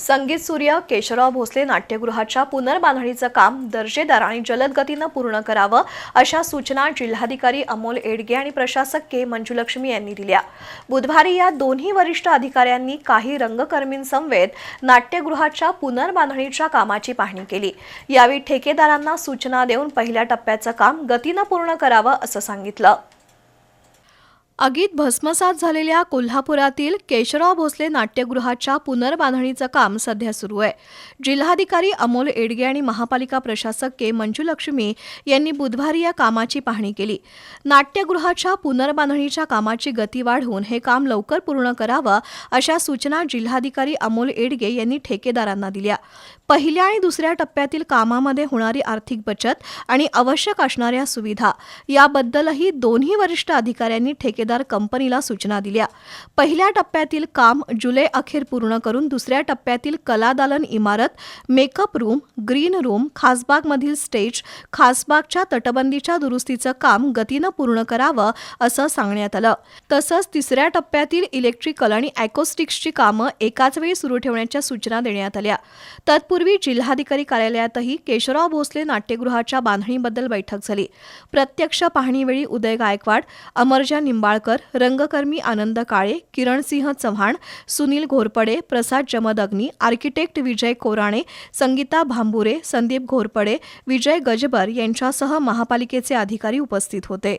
संगीत सूर्य केशवराव भोसले नाट्यगृहाच्या पुनर्बांधणीचं काम दर्जेदार आणि जलद गतीनं पूर्ण करावं अशा सूचना जिल्हाधिकारी अमोल एडगे आणि प्रशासक के मंजुलक्ष्मी यांनी दिल्या. बुधवारी या दोन्ही वरिष्ठ अधिकाऱ्यांनी काही रंगकर्मींसमवेत नाट्यगृहाच्या पुनर्बांधणीच्या कामाची पाहणी केली. यावेळी ठेकेदारांना सूचना देऊन पहिल्या टप्प्याचं काम गतीनं पूर्ण करावं असं सांगितलं. आगीत भस्मसात झालेल्या कोल्हापुरातील केशवराव भोसले नाट्यगृहाच्या पुनर्बांधणीचं काम सध्या सुरू आहे. जिल्हाधिकारी अमोल एडगे आणि महापालिका प्रशासक के मंजुलक्ष्मी यांनी बुधवारी या कामाची पाहणी केली. नाट्यगृहाच्या पुनर्बांधणीच्या कामाची गती वाढवून हे काम लवकर पूर्ण करावं अशा सूचना जिल्हाधिकारी अमोल एडगे यांनी ठेकेदारांना दिल्या. पहिल्या आणि दुसऱ्या टप्प्यातील कामामध्ये होणारी आर्थिक बचत आणि आवश्यक असणाऱ्या सुविधा याबद्दलही दोन्ही वरिष्ठ अधिकाऱ्यांनी ठेकेदार कंपनीला सूचना दिल्या. पहिल्या टप्प्यातील काम जुलै अखेर पूर्ण करून दुसऱ्या टप्प्यातील कलादालन इमारत मेकअप रूम ग्रीन रूम खासबागमधील स्टेज खासबागच्या तटबंदीच्या दुरुस्तीचं काम गतीनं पूर्ण करावं असं सांगण्यात आलं. तसंच तिसऱ्या टप्प्यातील इलेक्ट्रिकल आणि अॅकोस्टिक्सची कामं एकाच वेळी सुरू ठेवण्याच्या सूचना देण्यात आल्या. तत्पूर्वी जिल्हाधिकारी कार्यालयातही केशवराव भोसले नाट्यगृहाच्या बांधणीबद्दल बैठक झाली. प्रत्यक्ष पाहणीवेळी उदय गायकवाड अमरजा निंबाळकर रंगकर्मी आनंद काळे किरणसिंह चव्हाण सुनील घोरपडे प्रसाद जमदग्नी आर्किटेक्ट विजय कोराणे संगीता भांबुरे संदीप घोरपडे विजय गजबर यांच्यासह महापालिकेचे अधिकारी उपस्थित होते.